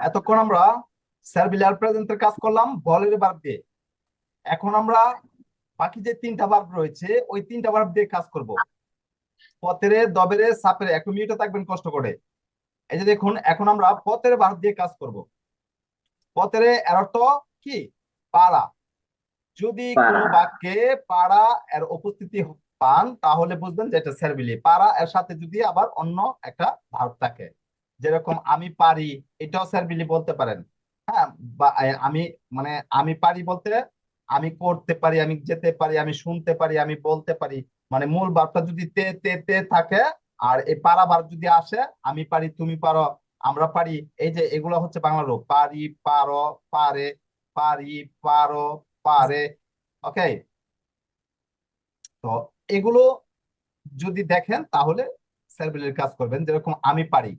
এতক্ষণ আমরা সার্ভিলার প্রেজেন্টের কাজ করলাম বলের ভার্ব দিয়ে। এখন আমরা বাকি যে তিনটা ভার্ব রয়েছে ওই তিনটা ভার্ব দিয়ে কাজ করব। পতেরে দবেরে সাপেরে একটু মিউটে থাকবেন কষ্ট করে। এই যে দেখুন এখন আমরা পথের ভার্ব দিয়ে কাজ করব। পতেরে এর অর্থ কি? পারা যদি কোনো। বাক্যে পারা এর উপস্থিতি পান তাহলে বুঝবেন যে এটা সার্ভিলি পাড়া এর সাথে যদি আবার অন্য একটা ভার্ব থাকে। যেরকম আমি পারি, এটাও সার্ভিলি বলতে পারেন। হ্যাঁ বা আমি মানে আমি পারি বলতে, আমি করতে পারি, আমি যেতে পারি, আমি শুনতে পারি, আমি বলতে পারি। মানে মূল ভার্বটা যদি তে তে তে থাকে, আর এই পারা ভার্ব যদি আসে, আমি পারি, তুমি পারো, আমরা পারি। এই যে এগুলো হচ্ছে বাংলা রূপ। পারি, পারো, পারে, পারি, পারো, পারে ওকে তো এগুলো যদি দেখেন, তাহলে সার্ভিলের কাজ করবেন। যেরকম আমি পারি।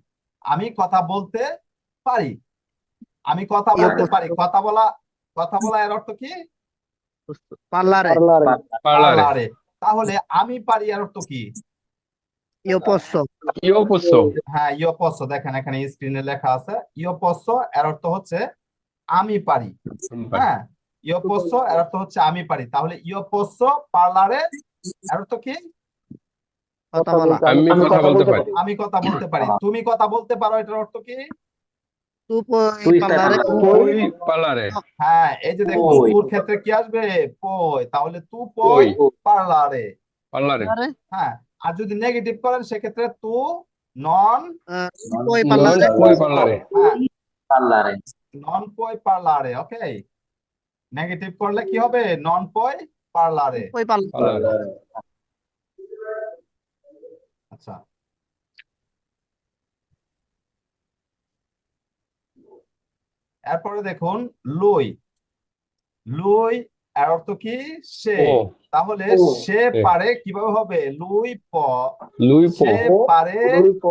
আমি কথা বলতে পারি। আমি কথা বলতে পারি। কথা বলা কথা বলা এর অর্থ কি? parlare, Parlare. পারে তাহলে আমি পারি এর অর্থ কি? io posso, Io posso. হ্যাঁ ইয়ো দেখেন এখানে স্ক্রিনে লেখা আছে ইয়ো এর অর্থ হচ্ছে আমি পারি। হ্যাঁ ইয়ো এর অর্থ হচ্ছে আমি পারি। তাহলে ইয়ো পসো পার্লারে এর অর্থ কি? কথা বলা, আমি কথা বলতে পারি। আমি কথা বলতে পারি। তুমি কথা বলতে পারো এটার অর্থ কি. হ্যাঁ এই যে দেখুন তুর ক্ষেত্রে কি আসবে? পই। তাহলে তু পই Puoi পার্লারে হ্যাঁ আর যদি নেগেটিভ করেন সেক্ষেত্রে তু নন. নন পই পার্লারে ওকে নেগেটিভ করলে কি হবে? নন পই পার্লারে. আচ্ছা এরপরে দেখুন লুই। লুই এর অর্থ কি? সে। তাহলে সে। পারে কীভাবে হবে? লুই প। Lui সে পারে লুই প।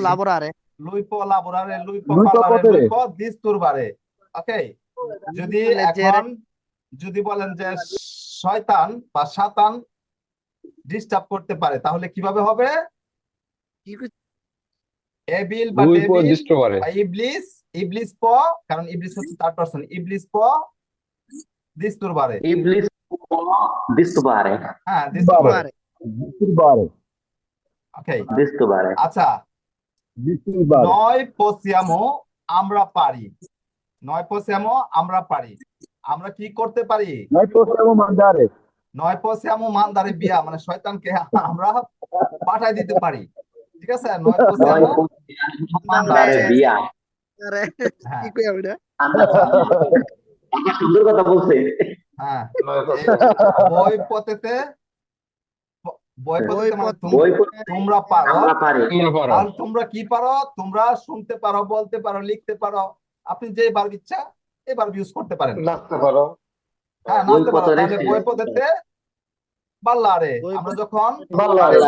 লাবোরারে। লুই প লুই প. লুই প দিস্তুরবারে। ওকে? যদি এখন যদি বলেন যে শয়তান বা সাতান ডিস্টার্ব করতে পারে তাহলে কীভাবে হবে? এবিল বা ডেভিল ইবলিস ইবলিস প কারণ ইবলিস হচ্ছে থার্ড পারসন ইবলিস প দিস্তুরবারে Iblis può হ্যাঁ দিস্তুরবারে ওকে. আচ্ছা। Disturbare, নয় পসিয়ামো আমরা পারি। নয় পসিয়ামো আমরা পারি। আমরা কি করতে পারি? noi possiamo mandare, নয় পসিয়ামো মানদারে বিয়া মানে শয়তানকে আমরা পাঠাই দিতে পারি। ঠিক আছে? নয় mandare via. mandare, হ্যাঁ। è? আচ্ছা একটা সুন্দর কথা বলছে। হ্যাঁ। বই পতেতে মানে তোমরা পারো। আমরা? আর তোমরা কি পারো? তোমরা শুনতে পারো বলতে পারো লিখতে পারো। আপনি যে বার ইচ্ছা এবার ইউজ করতে পারেন। নাচতে পারো, হ্যাঁ নাচতে পারো পতরে তাহলে বই পতেতে বাল্লারে বই আমরা যখন বাল্লারে।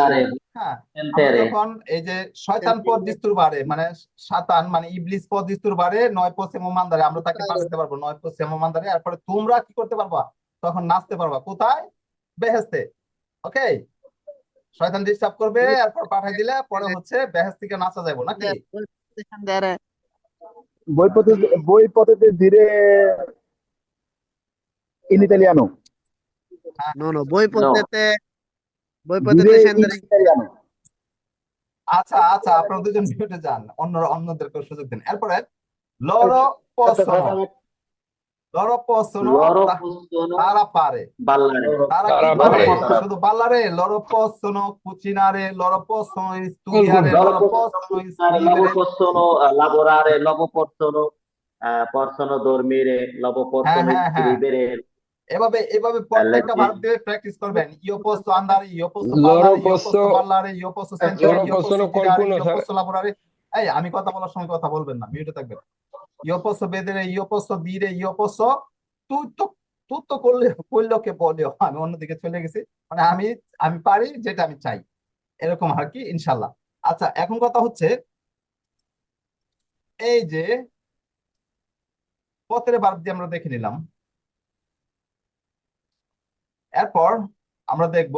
হ্যাঁ আমরা যখন এই যে শয়তান পদ দিস্তুর বারে মানে সাতান মানে ইবলিস পদ দিস্তুর বারে নয় পশ্চিম মান্দারে আমরা তাকে পাঠাতে পারব নয় পশ্চিম মান্দারে এরপরে তোমরা কি করতে পারবা? তখন নাচতে পারবা। কোথায়? বেহেস্তে ওকে? শয়তান ডিস্টার্ব করবে এরপর পাঠাই দিলে পরে হচ্ছে বেহেস্ত থেকে নাচা যাব নাকি? voi potete, voi potete dire in italiano, no, no, voi potete, voi potete dire in italiano, আচ্ছা আচ্ছা আপনারা দুজন মিউটে যান অন্য অন্যদেরকে সুযোগ দিন এরপরে লরো পসনো লরো পসনো loro তা- possono তারা পারে তারা কি। শুধু বাল্লারে loro possono cucinare loro possono studiare loro loro possono possono cucinare, loro scrivere possono eh, lavorare loro possono eh, possono dormire loro possono eh, eh. scrivere এভাবে এভাবে প্রত্যেকটা প্র্যাকটিস করবেন। ইয়োপোস্তো আন্ধারে আমি কথা বলার সময় কথা বলবেন না মিউটে থাকবেন। ইয়োপোস্তো বেদেরে ইয়োপোস্তো দিরে ইয়োপোস্তো তুই তো করলে কইলকে বলিও আমি অন্যদিকে চলে গেছি। মানে আমি আমি পারি যেটা আমি চাই। এরকম আর কি ইনশাল্লাহ। আচ্ছা এখন কথা হচ্ছে এই যে পথের বাদ দিয়ে আমরা দেখে নিলাম। এরপর আমরা দেখব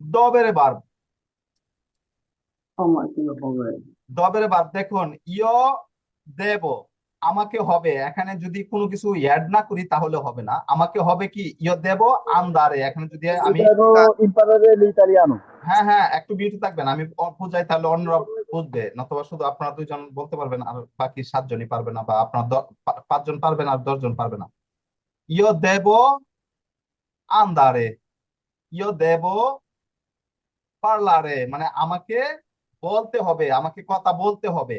ডবের ভার্ব দবের ভার্ব দেখুন ইয় দেব আমাকে হবে। এখানে যদি কোনো কিছু অ্যাড না করি তাহলে হবে না। আমাকে হবে কি? ইয় দেব আন্দারে এখানে যদি আমি. হ্যাঁ হ্যাঁ একটু বিউটি থাকবেন আমি অ- বুঝাই তাহলে অন্যরা বুঝবে। নতুবা শুধু আপনারা দুইজন বলতে পারবেন আর বাকি সাতজনই পারবে না বা আপনার পাঁচজন পারবেন আর দশজন পারবে না। ইয় দেব আন্দারে ইয় দেব পার্লারে মানে আমাকে বলতে হবে, আমাকে কথা বলতে হবে।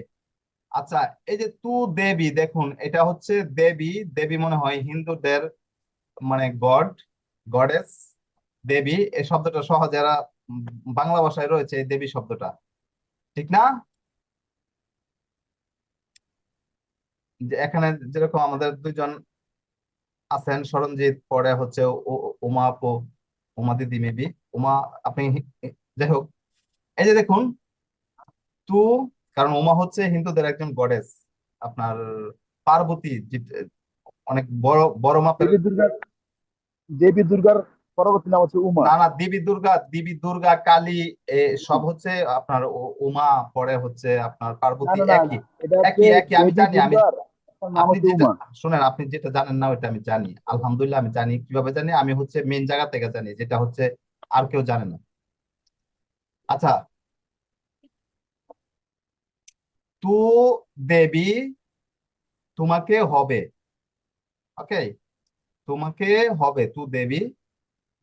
আচ্ছা এই যে তু দেবী, দেখুন, এটা হচ্ছে দেবী। দেবী মনে হয় হিন্দুদের মানে গড, গডেস, দেবী। এই শব্দটা সহজে বাংলা ভাষায় রয়েছে, এই দেবী শব্দটা। ঠিক না? এখানে যেরকম আমাদের দুইজন আছেন সরঞ্জিত পরে হচ্ছে উমা আপু উমা দিদি মেবি উমা আপনি যাই হোক। এই যে দেখুন তু কারণ উমা হচ্ছে হিন্দুদের একজন গডেস আপনার পার্বতী অনেক বড় বড় মাপের দেবী দুর্গার পরবর্তী নাম হচ্ছে উমা। না না দেবী দুর্গা দেবী দুর্গা কালী এ সব হচ্ছে আপনার উমা পরে হচ্ছে আপনার পার্বতী একই। একই একই আমি জানি আমি আপনি যেটা শুনেন আপনি যেটা জানেন না ওইটা আমি জানি। আলহামদুলিল্লাহ আমি জানি। কীভাবে জানি? আমি হচ্ছে মেন জায়গা থেকে জানি যেটা হচ্ছে আর কেউ জানে না। আচ্ছা। তু দেবী তোমাকে হবে। ওকে তোমাকে হবে তু দেবী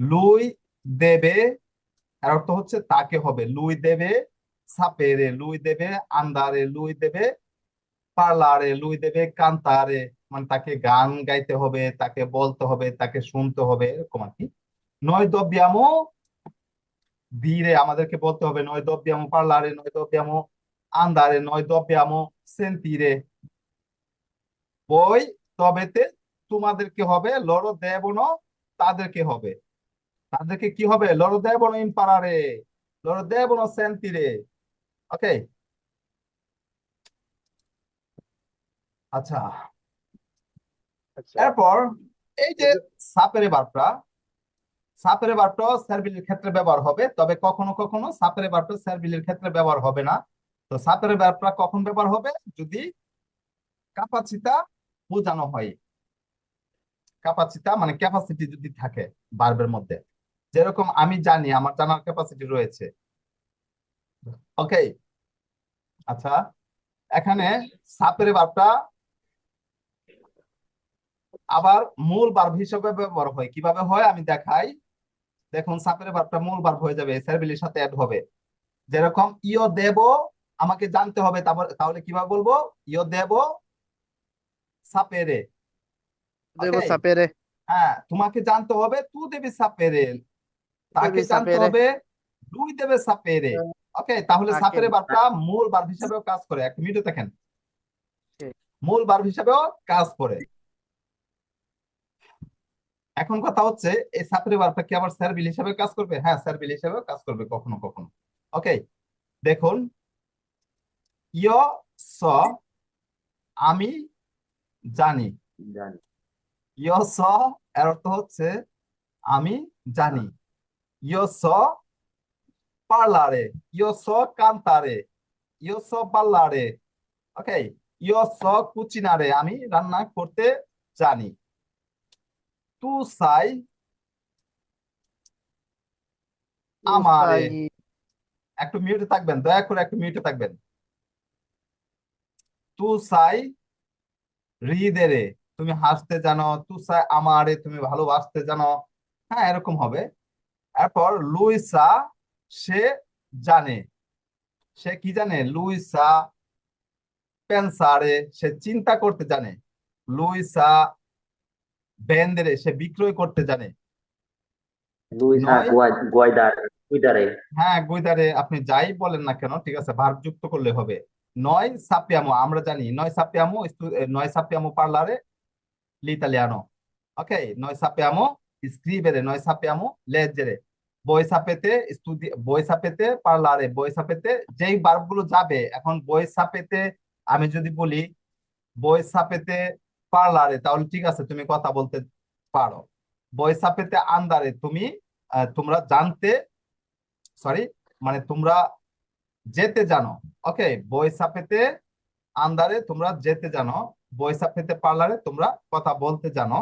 লুই দেবে এর অর্থ হচ্ছে তাকে হবে। লুই দেবে সাপেরে লুই দেবে আন্দারে লুই দেবে পার্লারে লুই দেবে কান্তারে। মানে তাকে গান গাইতে হবে, তাকে বলতে হবে, তাকে শুনতে হবে, এরকম আর কি। নয় দব্যামো ধীরে আমাদেরকে বলতে হবে নয় দব্যামো পার্লারে নয় দব্যামো আন্দারে নয় দব্যামো সেন্তিরে। বই, তবেতে তোমাদেরকে হবে লড়ো দেবনো তাদেরকে হবে। তাদেরকে কি হবে? লড়ো দেবনো ইম্পারারে লড়ো দেবনো সেন্তিরে। ওকে? আচ্ছা। এরপর এই যে সাপেরে বার্বটা সাপেরে বার্বটা সার্বিলের ক্ষেত্রে ব্যবহার হবে তবে কখনো কখনো সাপেরে বার্বটা সার্বিলের ক্ষেত্রে ব্যবহার হবে না। তো সাপেরে বার্বটা কখন ব্যবহার হবে? যদি কাপাচিতা বোঝানো হয়। কাপাচিতা মানে ক্যাপাসিটি যদি থাকে বার্বের মধ্যে। যেরকম আমি জানি আমার জানার ক্যাপাসিটি রয়েছে। ওকে আচ্ছা। এখানে সাপেরে বার্বটা আবার মূল ভার্ব হিসেবে ব্যবহার হয়। কীভাবে হয়? আমি দেখাই। দেখুন সাপের ভার্বটা মূল ভার্ব হয়ে যাবে। সার্বিলের সাথে অ্যাড হবে। যেরকম ইয় দেব আমাকে জানতে হবে। তাহলে কীভাবে বলব? ইয় দেব সাপেরে। দেবো? সাপেরে। হ্যাঁ তোমাকে জানতে হবে তু দেবে সাপেরে। তাকে জানতে। হবে দুই দেবে সাপেরে। ওকে তাহলে তাকে- সাপেরে ভার্বটা মূল ভার্ব হিসেবেও কাজ করে। এক মিনিট দেখেন। মূল ভার্ব হিসেবেও কাজ করে। এখন কথা হচ্ছে এই সাপেরে ভার্বটা কি আবার সার্বিল হিসেবে কাজ করবে? হ্যাঁ সার্বিল হিসেবেও কাজ করবে কখনো কখনো। ওকে দেখুন ইয় স আমি জানি। জানি। ইয় স এর অর্থ হচ্ছে আমি জানি। ইয় স parlare io so cantare io so ballare ওকে io so cucinare আমি রান্না করতে জানি। Tu sai আমারে। একটু মিউটে থাকবেন দয়া করে একটু মিউটে থাকবেন। তু সাই হৃদয়ে তুমি হাসতে জানো তু সাই আমারে তুমি ভালোবাসতে জানো। হ্যাঁ এরকম হবে। এরপর লুইসা সে জানে। সে কি জানে? লুইসা পেনসারে সে চিন্তা করতে জানে। লুইসা ব্যান্ডের সে বিক্রয় করতে জানে। হ্যাঁ গুইদারে আপনি যাই বলেন না কেন ঠিক আছে ভার যুক্ত করলে হবে। নয় সাপিয়ামো আমরা জানি নয় সাপিয়ামো নয় সাপিয়ামো পার্লারে লিতালিয়ানো। ওকে নয় সাপিয়ামো স্ক্রিপেরে নয় সাপিয়ামো লেজেরে। বই সাপেতে স্টুডি বই সাপেতে পার্লারে বই সাপেতে যেই বার্বগুলো যাবে এখন বই সাপেতে আমি যদি বলি বই সাপেতে parlare তাহলে ঠিক আছে, তুমি কথা বলতে পারো। sapete andare তুমি তোমরা জানতে সরি মানে তোমরা যেতে জানো ওকে বই সাপেতে আন্দারে তোমরা যেতে জানো বই সাপেতে পার্লারে, তোমরা কথা বলতে জানো।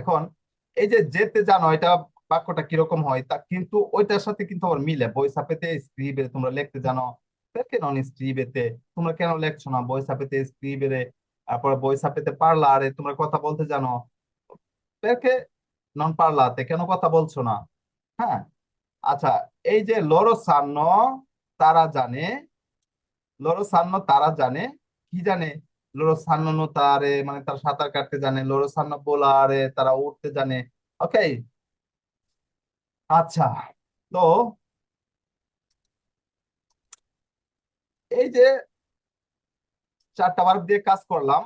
এখন, এই যে যেতে জানো, এটা বাক্যটা কীরকম হয়, তা কিন্তু ওইটার সাথে কিন্তু আবার মিলে। বই সাপেতে স্ক্রিবে তোমরা লিখতে জানো কেন scrivete তোমরা কেন লেখছো না? বই সাপেতে স্ক্রিবেরে তারপরে বই সাপেতে পার্লারে তোমরা কথা বলতে জানো। perché non parlate, কেন কথা বলছো না? হ্যাঁ? আচ্ছা এই যে লরো সান্নো তারা জানে লরো সান্নো তারা জানে, কি জানে? লরো সান্নো nuotare মানে তারা সাঁতার কাটতে জানে লরো সান্নো volare তারা উঠতে জানে। ওকে আচ্ছা তো এই যে চারটা ভার্ব দিয়ে কাজ করলাম।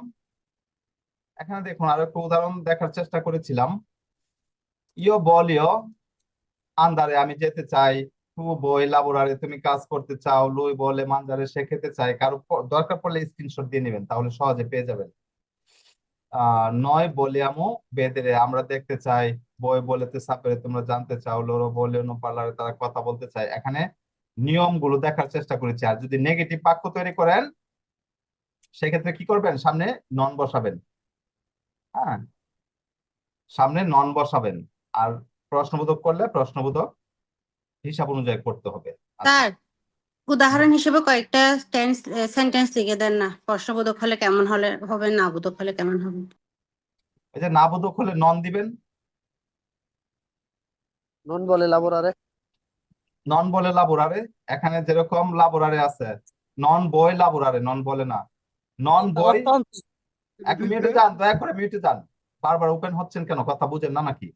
এখানে দেখুন আরও একটা উদাহরণ দেখার চেষ্টা করেছিলাম। ইয়ো বলিও আন্দারে আমি যেতে চাই, তু বই লাবোরারে তুমি কাজ করতে চাও, লুই বলে মানজারে খেতে চায়, কারও দরকার পড়লে স্ক্রিনশট দিয়ে নেবেন, তাহলে সহজে পেয়ে যাবেন। নয় বলিয়ামো বেদেরে আমরা দেখতে চাই, বই বলেতে সাপেরে তোমরা জানতে চাও, লোরো বলে নো পার্লারে তারা কথা বলতে চায়। এখানে নিয়মগুলো দেখার চেষ্টা করেছি, আর যদি নেগেটিভ বাক্য তৈরি করেন সেক্ষেত্রে কি করবেন? সামনে নন বসাবেন। হ্যাঁ? সামনে নন বসাবেন। আর প্রশ্নবোধক করলে প্রশ্নবোধক হিসাব অনুযায়ী করতে হবে। আচ্ছা। স্যার উদাহরণ হিসেবে কয়েকটা সেন্টেন্স লিখে দেন না। প্রশ্নবোধক হলে কেমন হলে হবে না বোধক হলে কেমন হবে? এই যে না বোধক হলে নন দিবেন। নন বলে লাবোরারে নন বলে লাবোরারে এখানে যেরকম লাবোরারে আছে নন বই লাবোরারে নন বলে না। নন বই এক মিনিটে যান দয়া করে মিউটে যান। বারবার ওপেন হচ্ছেন কেন? কথা বুঝেন না নাকি?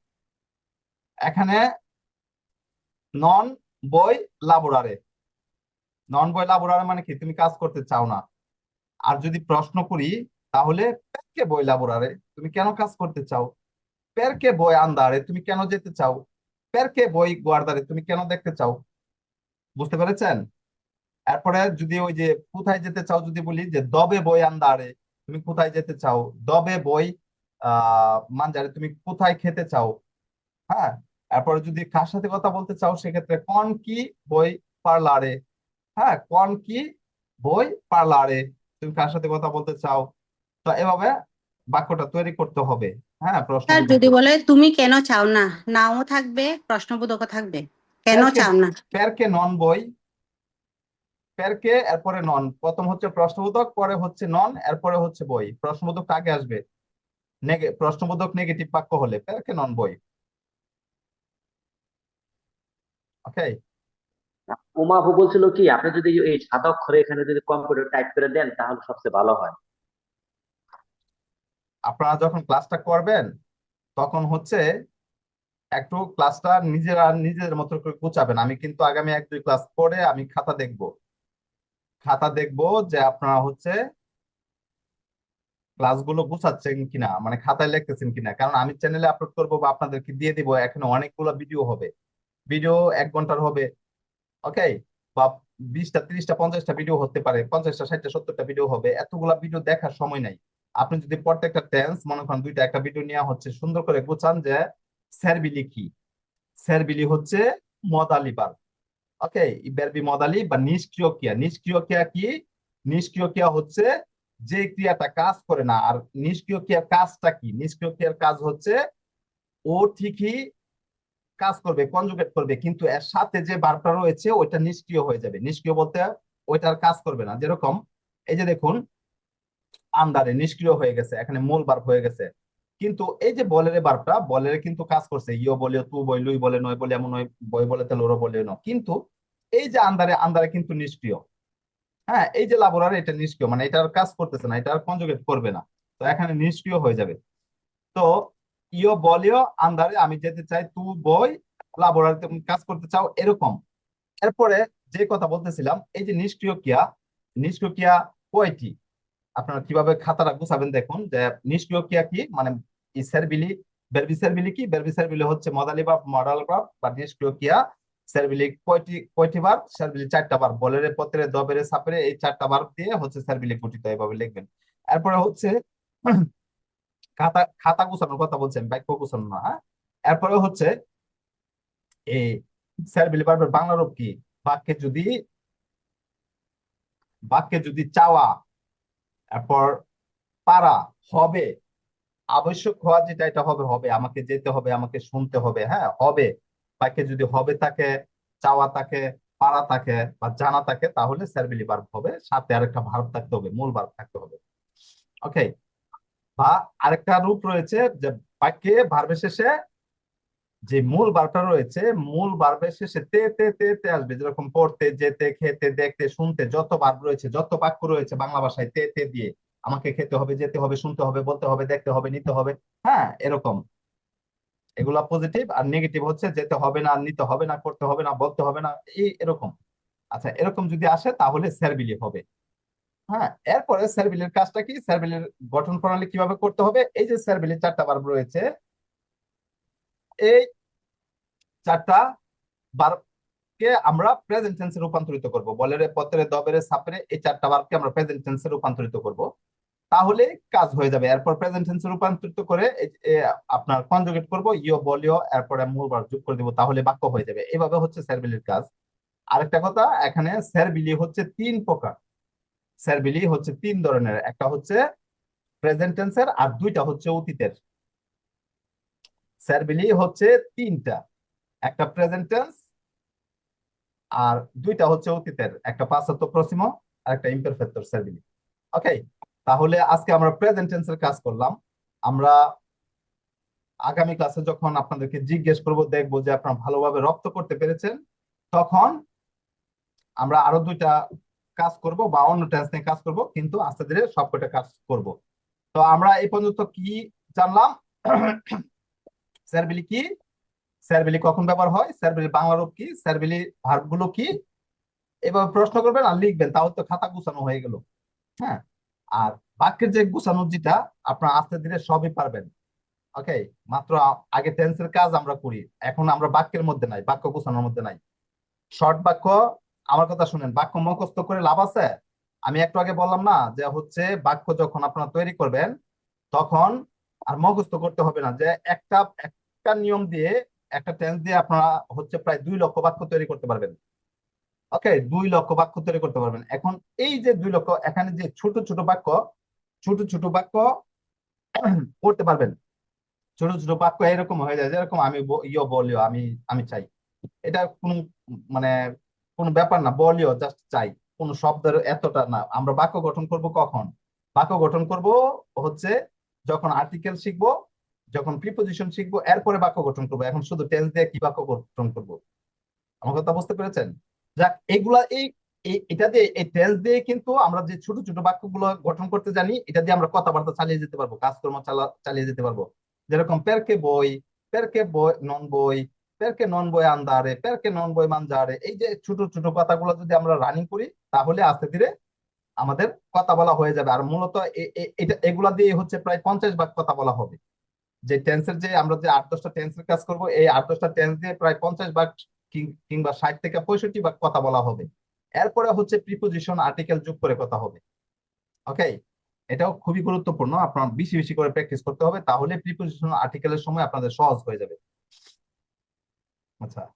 এখানে নন বই লাবোরারে নন বই লাবোরারে মানে কি? তুমি কাজ করতে চাও না। আর যদি প্রশ্ন করি তাহলে পেরকে বই লাবোরারে তুমি কেন কাজ করতে চাও? পেরকে বই আন্দারে? তুমি কেন যেতে চাও? পেরকে বই গুয়ার্দারে? তুমি কেন দেখতে চাও? বুঝতে পেরেছেন? এরপরে যদি ওই যে কোথায় যেতে চাও যদি বলি যে দবে বই আন্দারে তুমি কোথায় যেতে চাও? দবে বই আহ মানজারে তুমি কোথায় খেতে চাও? হ্যাঁ? এরপরে যদি কার সাথে কথা বলতে চাও সেক্ষেত্রে কন কি বই পার্লারে? হ্যাঁ? কন কি বই পার্লারে? তুমি কার সাথে কথা বলতে চাও? তো এভাবে বাক্যটা তৈরি করতে হবে। হ্যাঁ? প্রশ্ন যদি বলে তুমি কেন চাও না? নাও থাকবে প্রশ্নবোধকও থাকবে। কেন চাও না? পেরকে নন বই পেরকে এরপরে নন প্রথম হচ্ছে প্রশ্নবোধক পরে হচ্ছে নন এরপরে হচ্ছে বই। প্রশ্নবোধক আগে আসবে? প্রশ্নবোধক নেগেটিভ বাক্য হলে পেরকে নন বই। ওকে উমা আপু বলছিল কি আপনি যদি এই সাদা অক্ষরে এখানে যদি কম্পিউটার টাইপ করে দেন তাহলে সবচেয়ে ভালো হয়। আপনারা যখন ক্লাসটা করবেন তখন হচ্ছে একটু ক্লাসটা নিজেরা নিজেদের মতো করে গুছাবেন। আমি কিন্তু আগামী এক দুই ক্লাস পরে আমি খাতা দেখব। খাতা দেখব যে আপনারা হচ্ছে ক্লাসগুলো গুছাচ্ছেন কিনা মানে খাতায় লিখতেছেন কিনা। কারণ আমি চ্যানেলে আপলোড করব বা আপনাদেরকে দিয়ে দিব, এখানে অনেকগুলো ভিডিও হবে। ভিডিও এক ঘণ্টার হবে ওকে বা বিশটা, ত্রিশটা, পঞ্চাশটা ভিডিও হতে পারে, পঞ্চাশটা, ষাটটা, সত্তরটা ভিডিও হবে। এতগুলা ভিডিও দেখার সময় নাই। আপনি যদি প্রত্যেকটা টেন্স মনে করেন দুইটা একটা ভিডিও নেওয়া হচ্ছে সুন্দর করে গোছান যে স্যারবিলি কি? স্যারবিলি হচ্ছে মদালি বার ওকে ইবেরবি মদালি বা নিষ্ক্রিয় ক্রিয়া নিষ্ক্রিয় ক্রিয়া কি নিষ্ক্রিয় ক্রিয়া হচ্ছে যে ক্রিয়াটা কাজ করে না আর নিষ্ক্রিয় ক্রিয়ার কাজটা কি নিষ্ক্রিয় ক্রিয়ার কাজ হচ্ছে ও ঠিকই কাজ করবে কনজুগেট করবে কিন্তু এর সাথে যে ভার্বটা রয়েছে ওইটা নিষ্ক্রিয় হয়ে যাবে নিষ্ক্রিয় বলতে ওইটার কাজ করবে না যেরকম এই যে দেখুন আন্দারে নিষ্ক্রিয় হয়ে গেছে এখানে মূল ভার্ব হয়ে গেছে কিন্তু এই যে বলের ভার্বটা বলের কিন্তু কাজ করছে। ইয়ো বলে তু বই লুই বলে, নয় বলে, এমন বই বলে তেল ওরো বলে ন কিন্তু এই যে আন্দারে আন্দারে কিন্তু নিষ্ক্রিয়। হ্যাঁ এই যে লাবোরার এটা নিষ্ক্রিয়। মানে এটা আর কাজ করতেছে না, এটা কনজুগেট করবে না। তো এখানে নিষ্ক্রিয় হয়ে যাবে। তো ইয়ো বলিও আন্দারে আমি যেতে চাই তু বই লাবোরারে কাজ করতে চাও এরকম। এরপরে যে কথা বলতেছিলাম, এই যে নিষ্ক্রিয় ক্রিয়া নিষ্ক্রিয় ক্রিয়া কয়টি? আপনারা কীভাবে খাতাটা গুছাবেন দেখুন, যে নিষ্ক্রিয় ক্রিয়া কি? মানে ইসারবিলি বেরবিসারবিলি কি? বেরবিসারবিলি হচ্ছে মদালি ভার্ব মডাল ভার্ব বা নিষ্ক্রিয় ক্রিয়া। সার্বিলি কয়টি কয়টি বার? সার্বিলি চারটা বার। বলের পত্রে, দবেরে সাপেরে এই চারটা বার দিয়ে হচ্ছে সার্বিলি গঠিত, এভাবে লিখবেন। এরপরে হচ্ছে খাতা খাতা গুছানোর কথা বলছেন, বাক্য গুছানো না হ্যাঁ? এরপরে হচ্ছে এই সার্বিলি ভার্বের বাংলা রূপ কি? বাক্যে যদি বাক্যে যদি চাওয়া এরপর পারা, হবে। আবশ্যক হওয়া যেটা, এটা হবে হবে। আমাকে যেতে হবে, আমাকে শুনতে হবে হ্যাঁ হবে। বাক্যে যদি হবে থাকে চাওয়া থাকে পারা থাকে বা জানা থাকে তাহলে স্যারবিলি ভার্ব হবে। সাথে আরেকটা ভার্ব থাকতে হবে, মূল ভার্ব থাকতে হবে। ওকে বা আরেকটা রূপ রয়েছে যে বাক্যে, ভার্বের শেষে যে মূল ভার্বটা রয়েছে, মূল ভার্বের শেষে তে তে তে তে আসবে। যেরকম পড়তে, যেতে, খেতে, দেখতে, শুনতে, যত ভার্ব রয়েছে, যত বাক্য রয়েছে বাংলা ভাষায় তে তে দিয়ে, আমাকে খেতে হবে, যেতে হবে, শুনতে হবে, বলতে হবে, দেখতে হবে, নিতে হবে হ্যাঁ এরকম। এগুলা পজিটিভ আর নেগেটিভ হচ্ছে যেতে হবে না, নিতে হবে না, করতে হবে না, বলতে হবে না, এই এরকম। আচ্ছা এরকম যদি আসে তাহলে স্যারবিলি হবে। হ্যাঁ এরপরে স্যারবিলির কাজটা কি? স্যারবিলির গঠন প্রণালী কীভাবে করতে হবে? এই যে স্যারবিলির চারটা ভার্ব রয়েছে, এই চারটা ভার্বকে আমরা প্রেজেন্ট টেন্সে রূপান্তরিত করব। বলেরে, পত্রে, দবেরে, সাপরে এই চারটা ভার্বকে আমরা প্রেজেন্ট টেন্সে রূপান্তরিত করব। তাহলে কাজ হয়ে যাবে। এরপর প্রেজেন্ট টেন্সে রূপান্তরিত করে আপনার কনজুগেট করব ইও বলিও এরপরে মূল ভার্ব যোগ করে দিব, তাহলে বাক্য হয়ে যাবে। এভাবে হচ্ছে স্যারবিলির কাজ। আরেকটা কথা, এখানে স্যারবিলি হচ্ছে তিন প্রকার। স্যারবিলি হচ্ছে তিন ধরনের। একটা হচ্ছে প্রেজেন্ট টেন্সের আর দুইটা হচ্ছে অতীতের। স্যারবিলি হচ্ছে তিনটা। একটা প্রেজেন্ট টেন্স আর দুইটা হচ্ছে অতীতের, একটা পাশ্চাত্য প্রসিম আর একটা ইমপারফেক্টর স্যারবিলি ওকে তাহলে আজকে আমরা প্রেজেন্ট টেন্সের কাজ করলাম। আমরা আগামী ক্লাসে যখন আপনাদেরকে জিজ্ঞেস করব, দেখব যে আপনারা ভালোভাবে রপ্ত করতে পেরেছেন, তখন আমরা আরও দুইটা কাজ করব বা অন্য টেন্স নিয়ে কাজ করব, কিন্তু আস্তে ধীরে সবকটা কাজ করব। তো আমরা এই পর্যন্ত কি জানলাম? স্যারবিলি কি? স্যারবিলি কখন ব্যবহার হয়? স্যারবিলি বাংলা রূপ কি? স্যারবিলি ভার্বগুলো কি? এভাবে প্রশ্ন করবেন আর লিখবেন, তাহলে তো খাতা গুছানো হয়ে গেল। হ্যাঁ? আর বাক্যের যে গুছানো যেটা, আপনারা আস্তে ধীরে সবই পারবেন। ওকে মাত্র আগে টেন্সের কাজ আমরা করি। এখন আমরা বাক্যের মধ্যে নাই, বাক্য গুছানোর মধ্যে নাই। শর্ট বাক্য, আমার কথা শুনেন, বাক্য মুখস্থ করে লাভ আছে? আমি একটু আগে বললাম না যে হচ্ছে বাক্য যখন আপনারা তৈরি করবেন, তখন আর মুখস্থ করতে হবে না যে একটা একটা নিয়ম দিয়ে একটা টেন্স দিয়ে আপনারা হচ্ছে প্রায় দুই লক্ষ বাক্য তৈরি করতে পারবেন। ওকে দুই লক্ষ বাক্য তৈরি করতে পারবেন। এখন এই যে দুই লক্ষ, এখানে যে ছোট ছোট বাক্য, ছোট ছোট বাক্য করতে পারবেন। ছোট ছোট বাক্য এরকম হয়ে যায়, যেরকম আমি ইয়ো বলিও, আমি আমি চাই। এটা কোন মানে কোন ব্যাপার না, বলিও জাস্ট চাই। কোন শব্দের এতটা না। আমরা বাক্য গঠন করব কখন? বাক্য গঠন করব হচ্ছে যখন আর্টিকেল শিখব যখন প্রিপোজিশন শিখব, এরপরে বাক্য গঠন করব। এখন শুধু টেন্স দিয়ে কি বাক্য গঠন করব? আমার কথা বুঝতে পেরেছেন? যাক, এগুলা এই এটা দিয়ে, এই দিয়ে কিন্তু আমরা যে ছোট ছোট বাক্যগুলো গঠন করতে জানি, এটা দিয়ে আমরা কথাবার্তা চালিয়ে যেতে পারব, কাজকর্ম চালিয়ে যেতে পারব। যেরকম পেরকে বই পেরকে বই নন বই পেরকে নন বই আন্দারে পেরকে নন বই মানজারে এই যে ছোট ছোট কথাগুলো যদি আমরা রানিং করি, তাহলে আস্তে ধীরে আমাদের কথা বলা হয়ে যাবে। আর মূলত এগুলা দিয়ে হচ্ছে প্রায় পঞ্চাশ ভাগ কথা বলা হবে। যে টেন্সের যে আমরা যে আট দশটা টেন্সের কাজ করব, এই আট দশটা টেন্স দিয়ে প্রায় পঞ্চাশ ভাগ কিংবা ষাট থেকে পঁয়ষট্টি ভাগ কথা বলা হবে। এরপরে হচ্ছে প্রিপোজিশন আর্টিকেল যোগ করে কথা হবে। ওকে এটাও খুবই গুরুত্বপূর্ণ, আপনার বেশি বেশি করে প্র্যাকটিস করতে হবে, তাহলে প্রিপোজিশন আর্টিকেলের সময় আপনাদের সহজ হয়ে যাবে। আচ্ছা।